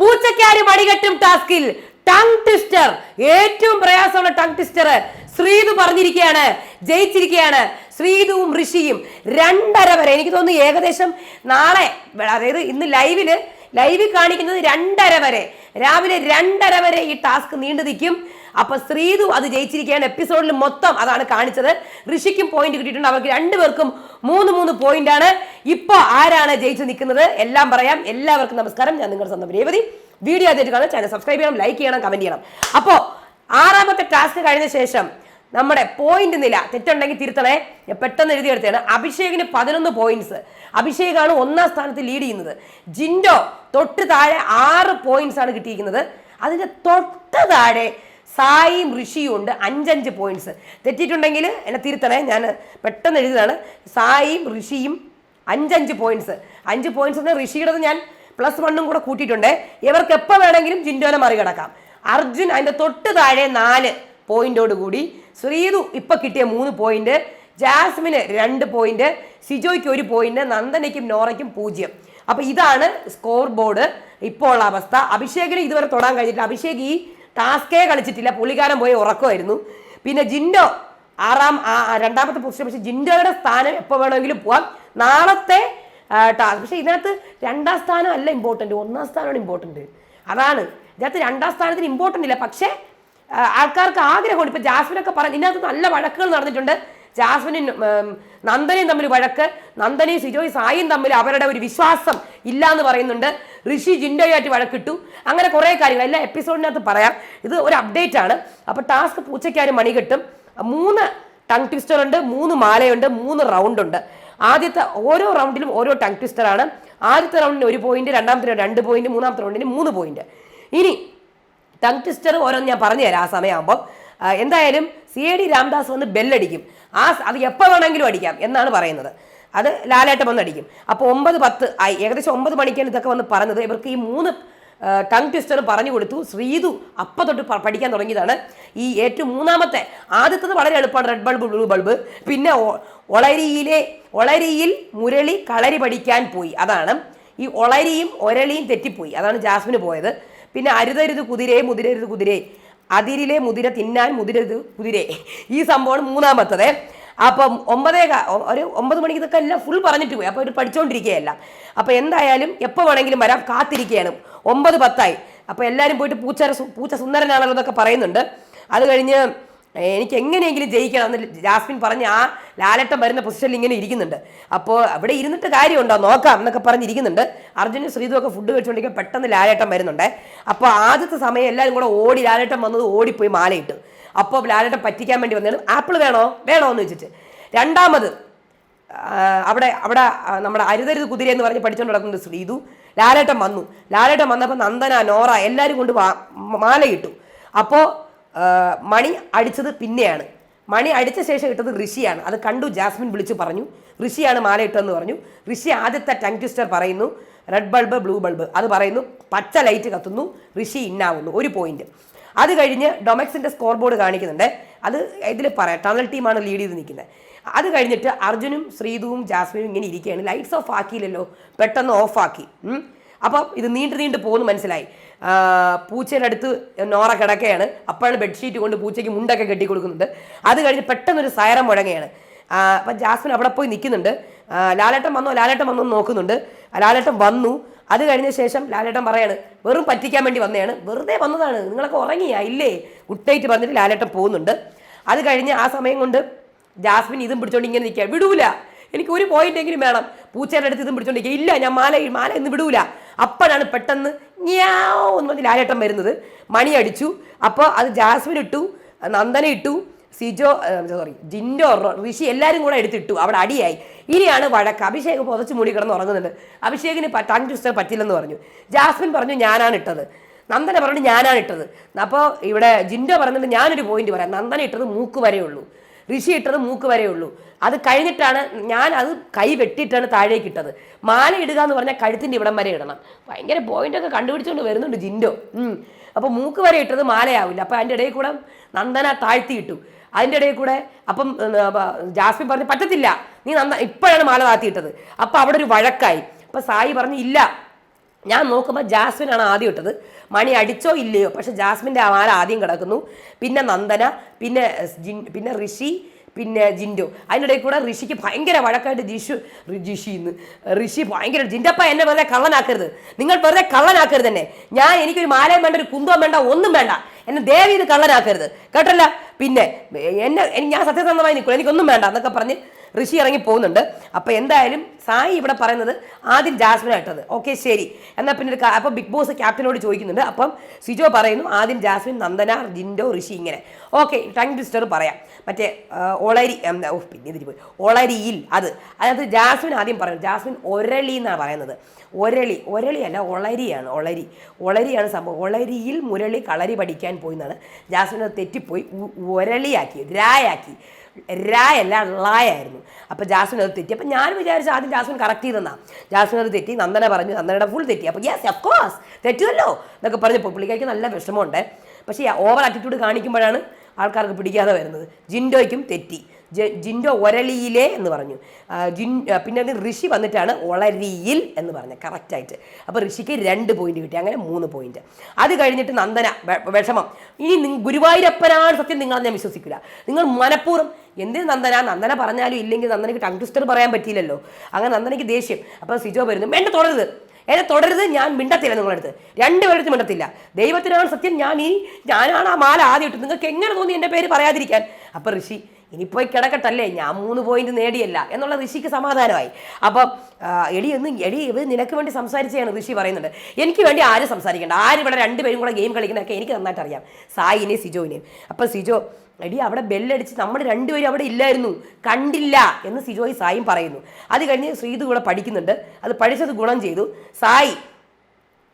പൂച്ചക്കാരി മടികെട്ടും ടാസ്കിൽ. Tongue twister. ഏറ്റവും പ്രയാസമുള്ള ടങ് ട്വിസ്റ്റർ ശ്രീതു പറഞ്ഞിരിക്കുകയാണ് ജയിച്ചിരിക്കുകയാണ്. ശ്രീതുവും ഋഷിയും രണ്ടര വരെ. എനിക്ക് തോന്നുന്നു ഏകദേശം നാളെ അതായത് ഇന്ന് ലൈവിൽ ലൈവിൽ കാണിക്കുന്നത് രണ്ടര വരെ. രാവിലെ രണ്ടര വരെ ഈ ടാസ്ക് നീണ്ടു നിൽക്കും. അപ്പൊ ശ്രീതു അത് ജയിച്ചിരിക്കുകയാണ്. എപ്പിസോഡിൽ മൊത്തം അതാണ് കാണിച്ചത്. ഋഷിക്കും പോയിന്റ് കിട്ടിയിട്ടുണ്ട്. അവർക്ക് രണ്ടുപേർക്കും മൂന്ന് മൂന്ന് പോയിന്റ് ആണ് ഇപ്പൊ ആരാണ് ജയിച്ചു നിൽക്കുന്നത്? എല്ലാം പറയാം. എല്ലാവർക്കും നമസ്കാരം. ഞാൻ നിങ്ങളുടെ സ്വന്തം രേവതി. വീഡിയോ ആദ്യമായിട്ട് കാണാൻ ചാനൽ സബ്സ്ക്രൈബ് ചെയ്യണം ലൈക്ക് ചെയ്യണം കമന്റ് ചെയ്യണം. അപ്പോ ആറാമത്തെ ടാസ്ക് കഴിഞ്ഞ ശേഷം നമ്മുടെ പോയിന്റ് നില തെറ്റുണ്ടെങ്കിൽ തിരുത്തണേ. ഞാൻ പെട്ടെന്ന് എഴുതിയെടുത്താണ് അഭിഷേകിന് പതിനൊന്ന് പോയിന്റ്സ് അഭിഷേകാണ് ഒന്നാം സ്ഥാനത്ത് ലീഡ് ചെയ്യുന്നത്. ജിൻഡോ തൊട്ട് താഴെ ആറ് പോയിന്റ്സ് ആണ് കിട്ടിയിരിക്കുന്നത്. അതിന്റെ തൊട്ട് താഴെ സായിയും ഋഷിയും ഉണ്ട്. അഞ്ചഞ്ച് പോയിന്റ്സ് തെറ്റിയിട്ടുണ്ടെങ്കിൽ എന്നെ തിരുത്തണേ. ഞാൻ പെട്ടെന്ന് എഴുതിയതാണ് സായിയും ഋഷിയും അഞ്ചഞ്ച് പോയിന്റ്സ് അഞ്ച് പോയിന്റ്സ് എന്ന് ഋഷിയുടെ ഞാൻ പ്ലസ് വണ്ണും കൂടെ കൂട്ടിയിട്ടുണ്ട്. ഇവർക്ക് എപ്പോൾ വേണമെങ്കിലും ജിൻഡോനെ മറികടക്കാം. അർജുൻ അതിന്റെ തൊട്ട് താഴെ നാല് പോയിന്റോട് കൂടി. ശ്രീതു ഇപ്പം കിട്ടിയ മൂന്ന് പോയിന്റ് ജാസ്മിന് രണ്ട് പോയിന്റ് സിജോയ്ക്ക് ഒരു പോയിന്റ് നന്ദനയ്ക്കും നോറയ്ക്കും പൂജ്യം. അപ്പോൾ ഇതാണ് സ്കോർ ബോർഡ് ഇപ്പോൾ ഉള്ള അവസ്ഥ. അഭിഷേകിന് ഇതുവരെ തൊടാൻ കഴിഞ്ഞിട്ടില്ല. അഭിഷേക് ഈ ടാസ്കേ കളിച്ചിട്ടില്ല. പുള്ളിക്കാരൻ പോയി ഉറക്കമായിരുന്നു. പിന്നെ ജിൻഡോ ആറാം രണ്ടാമത്തെ പൊസിഷൻ പക്ഷേ ജിൻഡോയുടെ സ്ഥാനം എപ്പോൾ വേണമെങ്കിലും പോവാം. നാളത്തെ ടാസ്ക് പക്ഷേ ഇതിനകത്ത് രണ്ടാം സ്ഥാനം അല്ല ഇമ്പോർട്ടന്റ് ഒന്നാം സ്ഥാനമാണ് ഇമ്പോർട്ടന്റ് അതാണ്. ഇതിനകത്ത് രണ്ടാം സ്ഥാനത്തിന് ഇമ്പോർട്ടന്റ് ഇല്ല. പക്ഷേ ആൾക്കാർക്ക് ആഗ്രഹമുണ്ട്. ഇപ്പോൾ ജാസ്മിനൊക്കെ പറഞ്ഞു ഇതിനകത്ത് നല്ല വഴക്കുകൾ നടന്നിട്ടുണ്ട്. ജാസ്മിനും നന്ദനയും തമ്മിൽ വഴക്ക്. നന്ദനയും സിജോയും സായും തമ്മിൽ അവരുടെ ഒരു വിശ്വാസം ഇല്ല എന്ന് പറയുന്നുണ്ട്. ഋഷി ജിൻഡോയായിട്ട് വഴക്കിട്ടു. അങ്ങനെ കുറേ കാര്യങ്ങൾ എല്ലാ എപ്പിസോഡിനകത്ത് പറയാം. ഇത് ഒരു അപ്ഡേറ്റ് ആണ്. അപ്പോൾ ടാസ്ക് പൂച്ചയ്ക്കാരും മണി കിട്ടും. മൂന്ന് ടങ് ട്വിസ്റ്റർ ഉണ്ട് മൂന്ന് മാലയുണ്ട് മൂന്ന് റൗണ്ട് ഉണ്ട്. ആദ്യത്തെ ഓരോ റൗണ്ടിലും ഓരോ ടങ് ട്വിസ്റ്റർ ആണ്. ആദ്യത്തെ റൗണ്ടിന് ഒരു പോയിന്റ് രണ്ടാമത്തെ രണ്ട് പോയിന്റ് മൂന്നാമത്തെ റൗണ്ടിന് മൂന്ന് പോയിന്റ് ഇനി ടങ് ട്വിസ്റ്റർ ഓരോന്ന് ഞാൻ പറഞ്ഞു തരാം ആ സമയമാകുമ്പോൾ. എന്തായാലും സി എ ഡി രാംദാസ് വന്ന് ബെല്ലടിക്കും. ആ അത് എപ്പോൾ വേണമെങ്കിലും അടിക്കാം എന്നാണ് പറയുന്നത്. അത് ലാലേട്ടം വന്ന് അടിക്കും. അപ്പോൾ ഒമ്പത് പത്ത് ആയി. ഏകദേശം ഒമ്പത് മണിക്കാണ് ഇതൊക്കെ വന്ന് പറഞ്ഞത്. ഇവർക്ക് ഈ മൂന്ന് ടങ് ട്വിസ്റ്റർ പറഞ്ഞു കൊടുത്തു. ശ്രീതു അപ്പം തൊട്ട് പഠിക്കാൻ തുടങ്ങിയതാണ്. ഈ ഏറ്റവും മൂന്നാമത്തെ ആദ്യത്തത് വളരെ എളുപ്പമാണ്. റെഡ് ബൾബ് ബ്ലൂ ബൾബ് പിന്നെ ഒളരിയിലെ ഒളരിയിൽ മുരളി കളരി പഠിക്കാൻ പോയി. അതാണ്. ഈ ഒളരിയും ഒരളിയും തെറ്റിപ്പോയി. അതാണ് ജാസ്മിന് പോയത്. പിന്നെ അരുതരുത് കുതിരേ മുതിരരുത് കുതിരേ. അതിരിലെ മുതിര തിന്നാൻ മുതിരത് കുതിരേ ഈ സംഭവമാണ് മൂന്നാമത്തത്. അപ്പം ഒമ്പതേ ഒരു ഒമ്പത് മണിക്ക് ഇതൊക്കെ എല്ലാം ഫുൾ പറഞ്ഞിട്ട് പോയി. അപ്പോൾ ഒരു പഠിച്ചുകൊണ്ടിരിക്കുകയല്ല അപ്പോൾ എന്തായാലും എപ്പോൾ വേണമെങ്കിലും വരാം. കാത്തിരിക്കുകയാണ്. ഒമ്പത് പത്തായി. അപ്പോൾ എല്ലാവരും പോയിട്ട് പൂച്ച പൂച്ച സുന്ദരനാണല്ലോ എന്നൊക്കെ പറയുന്നുണ്ട്. അത് കഴിഞ്ഞ് എനിക്ക് എങ്ങനെയെങ്കിലും ജയിക്കണം എന്ന് ജാസ്മിൻ പറഞ്ഞ് ആ ലാലട്ടം വരുന്ന പൊസിഷനിൽ ഇങ്ങനെ ഇരിക്കുന്നുണ്ട്. അപ്പോൾ അവിടെ ഇരുന്നിട്ട് കാര്യമുണ്ടോ? നോക്കാം എന്നൊക്കെ പറഞ്ഞിരിക്കുന്നുണ്ട്. അർജുനും ശ്രീതു ഒക്കെ ഫുഡ് കഴിച്ചുകൊണ്ടിരിക്കുക പെട്ടെന്ന് ലാലേട്ടം വരുന്നുണ്ടേ. അപ്പോൾ ആദ്യത്തെ സമയം എല്ലാവരും കൂടെ ഓടി ലാലേട്ടം വന്നത് ഓടിപ്പോയി മാലയിട്ട്. അപ്പോൾ ലാലേട്ടം പറ്റിക്കാൻ വേണ്ടി വന്നത് ആപ്പിൾ വേണോ? വേണോ എന്ന് വെച്ചിട്ട് രണ്ടാമത് അവിടെ അവിടെ നമ്മുടെ അരുതരുത് കുതിര എന്ന് പറഞ്ഞ് പഠിച്ചുകൊണ്ട് നടക്കുന്നത് ശ്രീതു ലാലേട്ടൻ വന്നു. ലാലേട്ടൻ വന്നപ്പോൾ നന്ദന നോറ എല്ലാവരും കൊണ്ട് മാല ഇട്ടു അപ്പോൾ മണി അടിച്ചത് പിന്നെയാണ്. മണി അടിച്ച ശേഷം ഇട്ടത് ഋഷിയാണ്. അത് കണ്ടു ജാസ്മിൻ വിളിച്ചു പറഞ്ഞു. ഋഷിയാണ് മാല ഇട്ടതെന്ന് പറഞ്ഞു. ഋഷി ആദ്യത്തെ ടങ് ട്വിസ്റ്റർ പറയുന്നു. റെഡ് ബൾബ് ബ്ലൂ ബൾബ് അത് പറയുന്നു പച്ച ലൈറ്റ് കത്തുന്നു ഋഷി ഇന്നാവുന്നു. ഒരു പോയിന്റ് അത് കഴിഞ്ഞ് ഡൊമെക്സിന്റെ സ്കോർ ബോർഡ് കാണിക്കുന്നുണ്ട്. അത് ഇതിൽ പറയാം ടണൽ ടീമാണ് ലീഡ് ചെയ്ത് നിൽക്കുന്നത്. അത് കഴിഞ്ഞിട്ട് അർജുനും ശ്രീതുവും ജാസ്മിനും ഇങ്ങനെ ഇരിക്കുകയാണ്. ലൈറ്റ്സ് ഓഫ് ആക്കിയില്ലല്ലോ പെട്ടെന്ന് ഓഫ് ആക്കി. അപ്പം ഇത് നീണ്ടു നീണ്ടു പോകുന്നു മനസ്സിലായി. പൂച്ചയുടെ അടുത്ത് നോറ കിടക്കുകയാണ്. അപ്പോഴാണ് ബെഡ്ഷീറ്റ് കൊണ്ട് പൂച്ചയ്ക്ക് മുണ്ടൊക്കെ കെട്ടി കൊടുക്കുന്നുണ്ട് അത് കഴിഞ്ഞ് പെട്ടെന്നൊരു സൈറം മുഴങ്ങുകയാണ്. അപ്പം ജാസ്മിൻ അവിടെ പോയി നിൽക്കുന്നുണ്ട്. ലാലേട്ടൻ വന്നോ? ലാലേട്ടൻ വന്നോ നോക്കുന്നുണ്ട്. ലാലേട്ടൻ വന്നു. അത് കഴിഞ്ഞ ശേഷം ലാലേട്ടൻ പറയാണ് വെറും പറ്റിക്കാൻ വേണ്ടി വന്നതാണ്. വെറുതെ വന്നതാണ്. നിങ്ങളൊക്കെ ഉറങ്ങിയാ? ഇല്ലേ? ഗുഡ് പറഞ്ഞിട്ട് ലാലേട്ടൻ പോകുന്നുണ്ട്. അത് കഴിഞ്ഞ് ആ സമയം കൊണ്ട് ജാസ്മിൻ ഇതും പിടിച്ചോണ്ട് ഇങ്ങനെ നിൽക്കുക വിടൂല. എനിക്ക് ഒരു പോയിന്റ് എങ്കിലും വേണം. പൂച്ചയുടെ അടുത്ത് ഇതും പിടിച്ചോണ്ടിരിക്കുക ഇല്ല ഞാൻ മാല മാല ഇന്ന് വിടൂല. അപ്പോഴാണ് പെട്ടെന്ന് ഞാവ് എന്ന് പറഞ്ഞ് ലാലേട്ടൻ വരുന്നത്. മണി അടിച്ചു. അപ്പോൾ അത് ജാസ്മിൻ ഇട്ടു നന്ദന ഇട്ടു സിജോ സോറി ജിൻഡോ ഋഷി എല്ലാവരും കൂടെ എടുത്തിട്ടു. അവിടെ അടിയായി. ഇനിയാണ് വഴക്ക്. അഭിഷേക് പുതച്ച് മൂടി കിടന്ന് ഉറങ്ങുന്നുണ്ട്. അഭിഷേകിന് ടങ് ചുസ്തകം പറ്റില്ലെന്ന് പറഞ്ഞു. ജാസ്മിൻ പറഞ്ഞു ഞാനാണ് ഇട്ടത്. നന്ദന പറഞ്ഞു ഞാനാണ് ഇട്ടത്. അപ്പോൾ ഇവിടെ ജിൻഡോ പറഞ്ഞിട്ട് ഞാനൊരു പോയിന്റ് പറയാം. നന്ദന ഇട്ടത് മൂക്ക് വരെയുള്ളൂ. ഋഷി ഇട്ടത് മൂക്ക് വരെ ഉള്ളൂ. അത് കഴിഞ്ഞിട്ടാണ് ഞാൻ അത് കൈ വെട്ടിയിട്ടാണ് താഴേക്ക് ഇട്ടത്. മാല ഇടുക എന്ന് പറഞ്ഞാൽ കഴുത്തിന്റെ ഇവിടം വരെ ഇടണം. ഭയങ്കര പോയിന്റൊക്കെ കണ്ടുപിടിച്ചുകൊണ്ട് വരുന്നുണ്ട് ജിൻഡോ. അപ്പോൾ മൂക്ക് വരെ ഇട്ടത് മാലയാവില്ല. അപ്പോൾ അതിന്റെ ഇടയിൽ കൂടെ നന്ദന താഴ്ത്തി ഇട്ടു. അതിന്റെ ഇടയിൽ കൂടെ അപ്പം ജാസ്മിൻ പറഞ്ഞു പറ്റത്തില്ല. നീ നന്ന ഇപ്പോഴാണ് മാല താത്തിയിട്ടത് അപ്പോൾ അവിടെ ഒരു വഴക്കായി. അപ്പോൾ സായി പറഞ്ഞു ഇല്ല. ഞാൻ നോക്കുമ്പോൾ ജാസ്മിനാണ് ആദ്യം ഇട്ടത്. മണി അടിച്ചോ ഇല്ലയോ? പക്ഷെ ജാസ്മിന്റെ മാല ആദ്യം കിടക്കുന്നു. പിന്നെ നന്ദന പിന്നെ ജിൻ പിന്നെ ഋഷി പിന്നെ ജിൻഡോ. അതിനിടയിൽ കൂടെ ഋഷിക്ക് ഭയങ്കര വഴക്കായിട്ട് ജിഷു ജിഷി ഇന്ന്. ഋഷി ഭയങ്കര ജിന്റപ്പ എന്നെ വെറുതെ കള്ളനാക്കരുത്. നിങ്ങൾ വെറുതെ കള്ളനാക്കരുത് തന്നെ ഞാൻ എനിക്കൊരു മാലയും വേണ്ട ഒരു കുന്തവും വേണ്ട ഒന്നും വേണ്ട. എന്നെ ദേവി ഇത് കള്ളനാക്കരുത്. കേട്ടല്ല? പിന്നെ എന്നെ എനി- ഞാൻ സത്യസന്ധമായി നിൽക്കുള്ളൂ എനിക്കൊന്നും വേണ്ട എന്നൊക്കെ പറഞ്ഞ് ഋഷി ഇറങ്ങി പോകുന്നുണ്ട്. അപ്പോൾ എന്തായാലും സായി ഇവിടെ പറയുന്നത് ആദ്യം ജാസ്മിൻ ആയിട്ടത് ഓക്കെ ശരി. എന്നാൽ പിന്നെ ഒരു അപ്പോൾ ബിഗ് ബോസ് ക്യാപ്റ്റനോട് ചോദിക്കുന്നുണ്ട്. അപ്പം സിജോ പറയുന്നു ആദ്യം ജാസ്മിൻ നന്ദന ജിൻഡോ ഋഷി ഇങ്ങനെ. ഓക്കെ ടങ് ട്വിസ്റ്റർ പറയാം. മറ്റേ ഒളരി ഓ പിന്നെ പോയി. ഒളരിയിൽ അത്. അതായത് ജാസ്മിൻ ആദ്യം പറയുന്നത് ജാസ്മിൻ ഒരളി എന്നാണ് പറയുന്നത്? ഒരളി ഒരളി അല്ല ഒളരിയാണ് ഒളരി. ഒളരിയാണ് സംഭവം. ഒളരിയിൽ മുരളി കളരി പഠിക്കാൻ പോയി എന്നാണ് ജാസ്മിൻ അത് തെറ്റിപ്പോയി. ഒരളിയാക്കി രായാക്കി. രായല്ല ലായായിരുന്നു അപ്പോൾ ജാസ്മിൻ അത് തെറ്റി. അപ്പോൾ ഞാൻ വിചാരിച്ചു ആദ്യം ജാസ്മിൻ കറക്റ്റ് ചെയ്തെന്നാ. ജാസ്മിൻ അത് തെറ്റി നന്ദന പറഞ്ഞു നന്ദനയുടെ ഫുൾ തെറ്റി. അപ്പോൾ യെസ് ഓഫ് കോഴ്സ് തെറ്റുമല്ലോ എന്നൊക്കെ പറഞ്ഞപ്പോൾ പുള്ളിക്കാർക്ക് നല്ല വിഷമമുണ്ട്. പക്ഷേ ഓവർ ആറ്റിറ്റ്യൂഡ് കാണിക്കുമ്പോഴാണ് ആൾക്കാർക്ക് പിടിക്കാതെ വരുന്നത്. ജിൻഡോയ്ക്കും തെറ്റി. ജിൻഡോ ഒരളിയിലെ എന്ന് പറഞ്ഞു. ജിൻ പിന്നെ ഋഷി വന്നിട്ടാണ് ഒളരിയിൽ എന്ന് പറഞ്ഞത്. കറക്റ്റായിട്ട് അപ്പോൾ ഋഷിക്ക് രണ്ട് പോയിന്റ് കിട്ടി. അങ്ങനെ മൂന്ന് പോയിന്റ് അത് കഴിഞ്ഞിട്ട് നന്ദന വിഷമം. ഇനി ഗുരുവായൂരപ്പനാണ് സത്യം നിങ്ങൾ ഞാൻ വിശ്വസിക്കില്ല നിങ്ങൾ മനഃപൂർവം എന്തിന് നന്ദന? നന്ദന പറഞ്ഞാലും ഇല്ലെങ്കിൽ നന്ദനക്ക് ടങ് ട്വിസ്റ്റർ പറയാൻ പറ്റിയില്ലല്ലോ. അങ്ങനെ നന്ദനയ്ക്ക് ദേഷ്യം. അപ്പോൾ സിജോ വരുന്നു വേണ്ട തുടരുത്. എന്നെ തുടരുത് ഞാൻ മിണ്ടത്തില്ല നിങ്ങളടുത്ത് രണ്ടുപേരടുത്ത് മിണ്ടത്തില്ല. ദൈവത്തിനാണ് സത്യം. ഞാൻ ഈ ഞാനാണ് ആ മാല ആദ്യം ഇട്ടു നിങ്ങൾക്ക് എങ്ങനെ തോന്നി എന്റെ പേര് പറയാതിരിക്കാൻ? അപ്പം ഋഷി ഇനി പോയി കിടക്കട്ടല്ലേ? ഞാൻ മൂന്ന് പോയിന്റ് നേടിയല്ല. എന്നുള്ള ഋഷിക്ക് സമാധാനമായി. അപ്പം എടി ഒന്ന് എടി ഇവർ നിനക്ക് വേണ്ടി സംസാരിച്ചാണ് ഋഷി പറയുന്നുണ്ട് എനിക്ക് വേണ്ടി ആരും സംസാരിക്കേണ്ട. ആരും ഇവിടെ രണ്ടുപേരും കൂടെ ഗെയിം കളിക്കുന്നതൊക്കെ എനിക്ക് നന്നായിട്ട് അറിയാം. സായിനെയും സിജോവിനെയും അപ്പം സിജോ എടി അവിടെ ബെല്ലടിച്ച് നമ്മൾ രണ്ടുപേരും അവിടെ ഇല്ലായിരുന്നു. കണ്ടില്ല എന്ന് സിജോയ് സായും പറയുന്നു. അത് കഴിഞ്ഞ് ശ്രീതു കൂടെ പഠിക്കുന്നുണ്ട്. അത് പഠിച്ചത് ഗുണം ചെയ്തു. സായി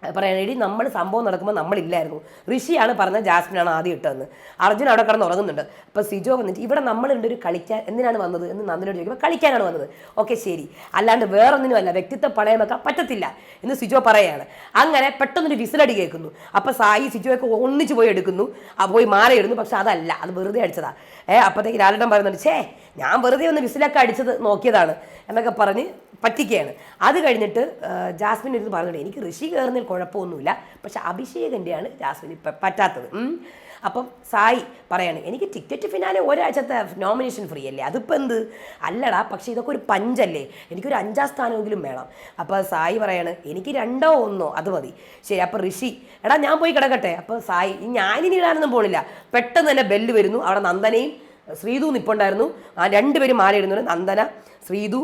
പറയണ എടി നമ്മൾ സംഭവം നടക്കുമ്പോൾ നമ്മളില്ലായിരുന്നു. ഋഷിയാണ് പറഞ്ഞത് ജാസ്മിനാണ് ആദ്യം ഇട്ടതെന്ന്. അർജുൻ അവിടെ കിടന്ന് ഉറങ്ങുന്നുണ്ട്. അപ്പോൾ സിജോ വന്നിട്ട് ഇവിടെ നമ്മളുണ്ട് ഒരു കളിക്കാൻ എന്തിനാണ് വന്നത്? എന്ന് നന്ദിനോട് ചോദിക്കുമ്പോൾ കളിക്കാനാണ് വന്നത്. ഓക്കെ ശരി. അല്ലാണ്ട് വേറൊന്നിനുമല്ല വ്യക്തിത്വം പണയം പറ്റത്തില്ല എന്ന് സിജോ പറയാണ്. അങ്ങനെ പെട്ടെന്നൊരു വിസിലടി കേൾക്കുന്നു. അപ്പോൾ സായി സിജോയൊക്കെ ഒന്നിച്ച് പോയി എടുക്കുന്നു. ആ പോയി മാറിയിടുന്നു പക്ഷെ അതല്ല അത് വെറുതെ അടിച്ചതാണ് ഏഹ് അപ്പോഴത്തേക്ക് ലാലേട്ടൻ പറയുന്നുണ്ട് ഛേ ഞാൻ വെറുതെ ഒന്ന് വിസിലൊക്കെ അടിച്ചത് നോക്കിയതാണ് എന്നൊക്കെ പറഞ്ഞ് പറ്റിക്കുകയാണ്. അത് കഴിഞ്ഞിട്ട് ജാസ്മിൻ ഇരുന്ന് പറഞ്ഞിട്ട് എനിക്ക് ഋഷി കയറുന്നതിൽ കുഴപ്പമൊന്നുമില്ല. പക്ഷെ അഭിഷേകന്റെയാണ് ജാസ്മിൻ ഇപ്പം പറ്റാത്തത്. അപ്പം സായി പറയാണ് എനിക്ക് ടിക്കറ്റ് ഫിനാലെ ഒരാഴ്ചത്തെ നോമിനേഷൻ ഫ്രീ അല്ലേ? അതിപ്പോൾ എന്ത്? അല്ലടാ പക്ഷേ ഇതൊക്കെ ഒരു പഞ്ചല്ലേ? എനിക്കൊരു അഞ്ചാം സ്ഥാനമെങ്കിലും വേണം. അപ്പോൾ സായി പറയാണ് എനിക്ക് രണ്ടോ ഒന്നോ? അത് മതി. ശരി അപ്പോൾ ഋഷി എടാ ഞാൻ പോയി കിടക്കട്ടെ. അപ്പോൾ സായി ഞാനിനി ഇടാനൊന്നും പോണില്ല. പെട്ടെന്ന് തന്നെ ബെല്ല് വരുന്നു. അവിടെ നന്ദനയും ശ്രീതു നിപ്പുണ്ടായിരുന്നു. ആ രണ്ടുപേരും മാലയിടുന്നുണ്ട് നന്ദന ശ്രീതു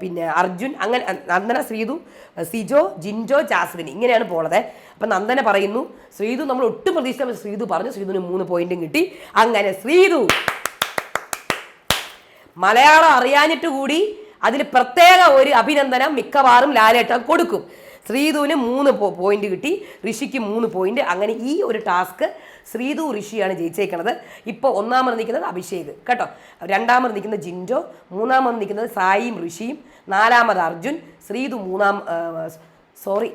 പിന്നെ അർജുൻ അങ്ങനെ നന്ദന ശ്രീതു സിജോ ജിൻജോ ജാസ്മിൻ ഇങ്ങനെയാണ് പോണത്. അപ്പം നന്ദന പറയുന്നു ശ്രീതു നമ്മൾ ഒട്ടും പ്രതീക്ഷിച്ച ശ്രീതു പറഞ്ഞു ശ്രീതുവിന് മൂന്ന് പോയിന്റും കിട്ടി. അങ്ങനെ ശ്രീതു മലയാളം അറിയാഞ്ഞിട്ട് കൂടി അതിൽ പ്രത്യേക ഒരു അഭിനന്ദനം മിക്കവാറും ലാലേട്ടൻ കൊടുക്കും. ശ്രീധുവിന് മൂന്ന് പോയിന്റ് കിട്ടി ഋഷിക്ക് മൂന്ന് പോയിന്റ് അങ്ങനെ ഈ ഒരു ടാസ്ക് ശ്രീധു ഋഷിയാണ് ജയിച്ചേക്കുന്നത് ഇപ്പോൾ ഒന്നാമത് നിൽക്കുന്നത് അഭിഷേക് കേട്ടോ? രണ്ടാമത് നിൽക്കുന്നത് ജിൻഡോ മൂന്നാമത് നിൽക്കുന്നത് സായിയും ഋഷിയും നാലാമത് അർജുൻ ശ്രീധു മൂന്നാം സോറി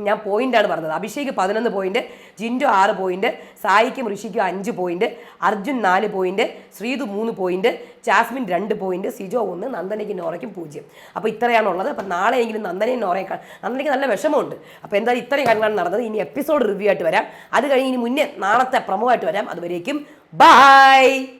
ഞാൻ പോയിന്റാണ് പറഞ്ഞത്. അഭിഷേക് പതിനൊന്ന് പോയിന്റ് ജിൻഡു ആറ് പോയിന്റ് സായിക്കും ഋഷിക്കും അഞ്ച് പോയിന്റ് അർജുൻ നാല് പോയിന്റ് ശ്രീതു മൂന്ന് പോയിന്റ് ജാസ്മിൻ രണ്ട് പോയിന്റ് സിജോ ഒന്ന് നന്ദനയ്ക്ക് നോറയ്ക്കും പൂജ്യം. അപ്പോൾ ഇത്രയാണുള്ളത്. അപ്പം നാളെയെങ്കിലും നന്ദനയും നോറയും നന്ദനയ്ക്ക് നല്ല വിഷമമുണ്ട്. അപ്പോൾ എന്തായാലും ഇത്രയും കാര്യങ്ങളാണ് നടന്നത്. ഇനി എപ്പിസോഡ് റിവ്യൂ ആയിട്ട് വരാം. അത് കഴിഞ്ഞ് ഇനി മുന്നേ നാളത്തെ പ്രമോ ആയിട്ട് വരാം. അതുവരേക്കും ബൈ